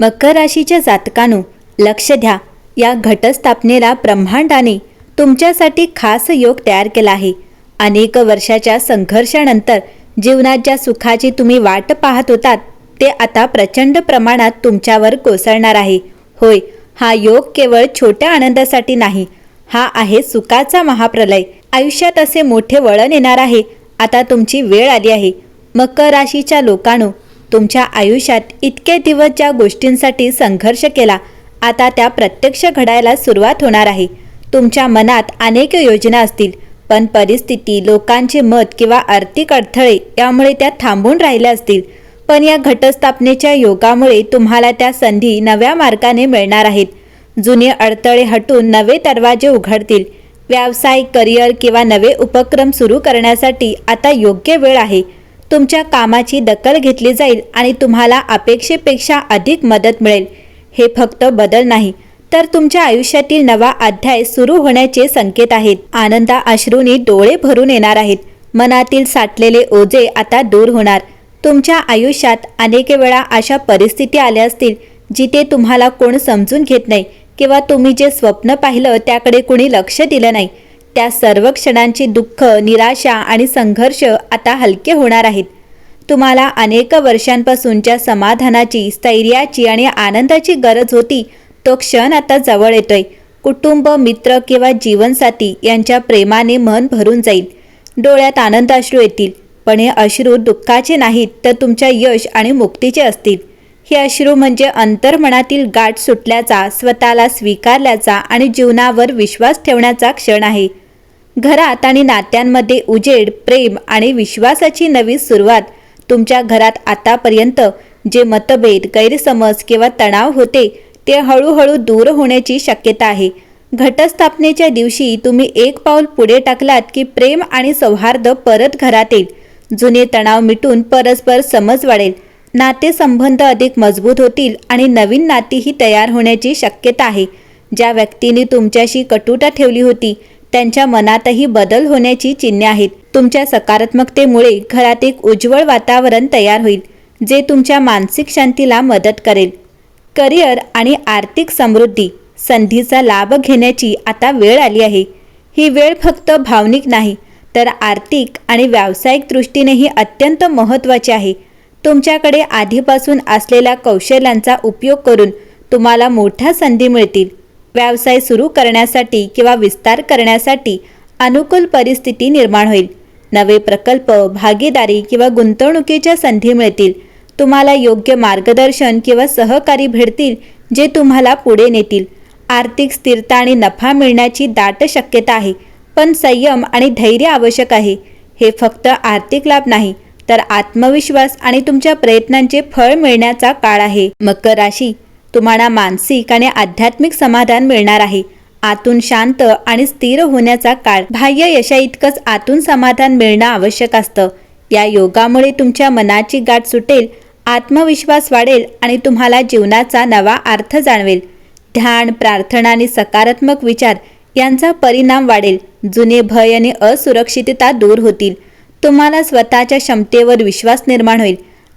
मकर राशीच्या जातकानो लक्ष द्या. या घटस्थापनेला ब्रह्मांडाने तुमच्यासाठी खास योग तयार केला आहे. अनेक वर्षाच्या संघर्षानंतर जीवनात ज्या सुखाची तुम्ही वाट पाहत होतात ते आता प्रचंड प्रमाणात तुमच्यावर कोसळणार आहे. होय हा योग केवळ छोट्या आनंदासाठी नाही हा आहे सुखाचा महाप्रलय. आयुष्यात असे मोठे वळण येणार आहे. आता तुमची वेळ आली आहे. मकर राशीच्या लोकांनो तुमच्या आयुष्यात इतके दिवस ज्या गोष्टींसाठी संघर्ष केला आता त्या प्रत्यक्ष घडायला सुरुवात होणार आहे. तुमच्या मनात अनेक योजना असतील पण परिस्थिती लोकांचे मत किंवा आर्थिक अडथळे यामुळे त्या थांबून राहिल्या असतील. पण या घटस्थापनेच्या योगामुळे तुम्हाला त्या संधी नव्या मार्गाने मिळणार आहेत. जुने अडथळे हटून नवे दरवाजे उघडतील. व्यावसायिक करिअर किंवा नवे उपक्रम सुरू करण्यासाठी आता योग्य वेळ आहे. तुमच्या कामाची दखल घेतली जाईल आणि तुम्हाला अपेक्षेपेक्षा अधिक मदत मिळेल. हे फक्त बदल नाही तर तुमच्या आयुष्यातील नवा अध्याय सुरू होण्याचे संकेत आहेत. आनंदा अश्रूंनी डोळे भरून येणार आहेत. मनातील साठलेले ओझे आता दूर होणार. तुमच्या आयुष्यात अनेक वेळा अशा परिस्थिती आल्या असतील जिथे तुम्हाला कोण समजून घेत नाही किंवा तुम्ही जे स्वप्न पाहिलं त्याकडे कुणी लक्ष दिलं नाही. त्या सर्व क्षणांची दुःख निराशा आणि संघर्ष आता हलके होणार आहेत. तुम्हाला अनेक वर्षांपासूनच्या समाधानाची स्थैर्याची आणि आनंदाची गरज होती तो क्षण आता जवळ येतोय. कुटुंब मित्र किंवा जीवनसाथी यांच्या प्रेमाने मन भरून जाईल. डोळ्यात आनंद अश्रू येतील. पण हे अश्रू दुःखाचे नाहीत तर तुमच्या यश आणि मुक्तीचे असतील. हे अश्रू म्हणजे अंतर्मनातील गाठ सुटल्याचा स्वतःला स्वीकारल्याचा आणि जीवनावर विश्वास ठेवण्याचा क्षण आहे. घरात आणि नात्यांमध्ये उजेड प्रेम आणि विश्वासाची नवी सुरुवात. तुमच्या घरात आतापर्यंत जे मतभेद गैरसमज किंवा तणाव होते ते हळूहळू दूर होण्याची शक्यता आहे. घटस्थापनेच्या दिवशी तुम्ही एक पाऊल पुढे टाकलात की प्रेम आणि सौहार्द परत घरात येईल. जुने तणाव मिटून परस्पर समज वाढेल. नातेसंबंध अधिक मजबूत होतील आणि नवीन नातीही तयार होण्याची शक्यता आहे. ज्या व्यक्तीने तुमच्याशी कटुता ठेवली होती त्यांच्या मनातही बदल होण्याची चिन्हे आहेत. तुमच्या सकारात्मकतेमुळे घरात एक उज्ज्वल वातावरण तयार होईल जे तुमच्या मानसिक शांतीला मदत करेल. करिअर आणि आर्थिक समृद्धी संधीचा लाभ घेण्याची आता वेळ आली आहे. ही वेळ फक्त भावनिक नाही तर आर्थिक आणि व्यावसायिक दृष्टीनेही अत्यंत महत्त्वाची आहे. तुमच्याकडे आधीपासून असलेल्या कौशल्यांचा उपयोग करून तुम्हाला मोठ्या संधी मिळतील. व्यवसाय सुरू करण्यासाठी किंवा विस्तार करण्यासाठी अनुकूल परिस्थिती निर्माण होईल. नवे प्रकल्प भागीदारी किंवा गुंतवणुकीच्या संधी मिळतील. तुम्हाला योग्य मार्गदर्शन किंवा सहकारी भेटतील जे तुम्हाला पुढे नेतील. आर्थिक स्थिरता आणि नफा मिळण्याची दाट शक्यता आहे पण संयम आणि धैर्य आवश्यक आहे. हे फक्त आर्थिक लाभ नाही तर आत्मविश्वास आणि तुमच्या प्रयत्नांचे फळ मिळण्याचा काळ आहे. मकर राशी तुम्हाला मानसिक आणि आध्यात्मिक समाधान मिळणार आहे. आतून शांत आणि स्थिर होण्याचा काळ बाह्य यशा इतकंच आतून समाधान मिळणं आवश्यक असतं. या योगामुळे तुमच्या मनाची गाठ सुटेल आत्मविश्वास वाढेल आणि तुम्हाला जीवनाचा नवा अर्थ जाणवेल. ध्यान प्रार्थना आणि सकारात्मक विचार यांचा परिणाम वाढेल. जुने भय आणि असुरक्षितता दूर होतील. तुम्हाला स्वतःच्या क्षमतेवर विश्वास निर्माण होईल.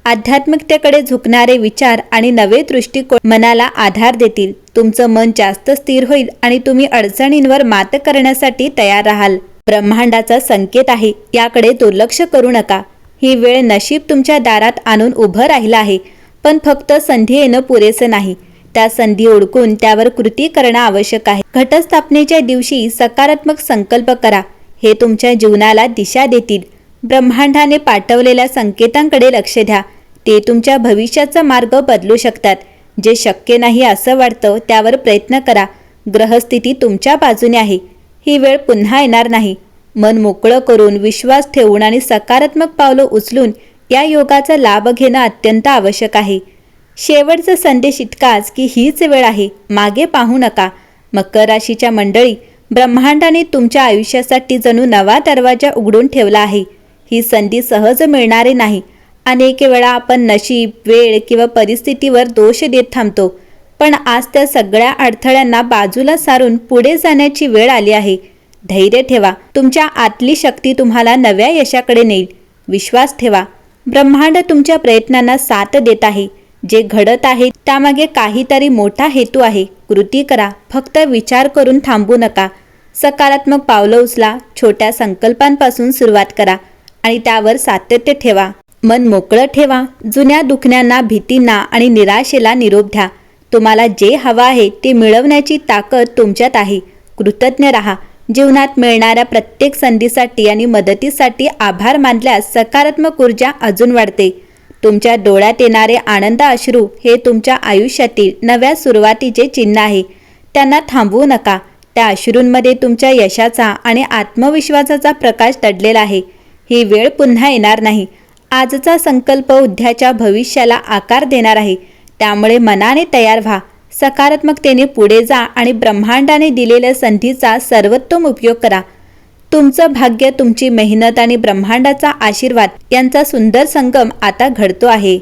आध्यात्मिकतेकडे झुकणारे विचार आणि नवे दृष्टिकोन मनाला आधार देतील. तुमचं मन जास्त स्थिर होईल आणि तुम्ही अडचणींवर मात करण्यासाठी तयार राहाल. ब्रह्मांडाचा संकेत आहे. याकडे दुर्लक्ष करू नका. ही वेळ नशीब तुमच्या दारात आणून उभं राहिलं आहे. पण फक्त संधी येणं पुरेसं नाही. त्या संधी ओळखून त्यावर कृती करणं आवश्यक आहे. घटस्थापनेच्या दिवशी सकारात्मक संकल्प करा. हे तुमच्या जीवनाला दिशा देतील. ब्रह्मांडाने पाठवलेल्या संकेतांकडे लक्ष द्या. ते तुमच्या भविष्याचा मार्ग बदलू शकतात. जे शक्य नाही असं वाटतं त्यावर प्रयत्न करा. ग्रहस्थिती तुमच्या बाजूने आहे. ही वेळ पुन्हा येणार नाही. मन मोकळं करून विश्वास ठेवून आणि सकारात्मक पावलं उचलून या योगाचा लाभ घेणं अत्यंत आवश्यक आहे. शेवटचा संदेश इतकाच की हीच वेळ आहे. मागे पाहू नका. मकर राशीच्या मंडळी ब्रह्मांडाने तुमच्या आयुष्यासाठी जणू नवा दरवाजा उघडून ठेवला आहे. ही संधी सहज मिळणारी नाही. अनेक वेळा आपण नशीब वेळ किंवा परिस्थितीवर दोष देत थांबतो. पण आज त्या सगळ्या अडथळ्यांना बाजूला सारून पुढे जाण्याची वेळ आली आहे. धैर्य ठेवा. तुमच्या आतली शक्ती तुम्हाला नव्या यशाकडे नेईल. विश्वास ठेवा. ब्रह्मांड तुमच्या प्रयत्नांना साथ देत आहे. जे घडत आहे त्यामागे काहीतरी मोठा हेतू आहे. कृती करा. फक्त विचार करून थांबू नका. सकारात्मक पावलं उचला. छोट्या संकल्पांपासून सुरुवात करा आणि त्यावर सातत्य ठेवा. मन मोकळं ठेवा. जुन्या दुखण्यांना भीतींना आणि निराशेला निरोप द्या. तुम्हाला जे हवं आहे ते मिळवण्याची ताकद तुमच्यात आहे. कृतज्ञ राहा. जीवनात मिळणाऱ्या प्रत्येक संधीसाठी आणि मदतीसाठी आभार मानल्यास सकारात्मक ऊर्जा अजून वाढते. तुमच्या डोळ्यात येणारे आनंद अश्रू हे तुमच्या आयुष्यातील नव्या सुरुवातीचे चिन्ह आहे. त्यांना थांबवू नका. त्या अश्रूंमध्ये तुमच्या यशाचा आणि आत्मविश्वासाचा प्रकाश दडलेला आहे. ही वेळ पुन्हा येणार नाही. आजचा संकल्प उद्याच्या भविष्याला आकार देणार आहे. त्यामुळे मनाने तयार व्हा. सकारात्मकतेने पुढे जा आणि ब्रह्मांडाने दिलेल्या संधीचा सर्वोत्तम उपयोग करा. तुमचं भाग्य तुमची मेहनत आणि ब्रह्मांडाचा आशीर्वाद यांचा सुंदर संगम आता घडतो आहे.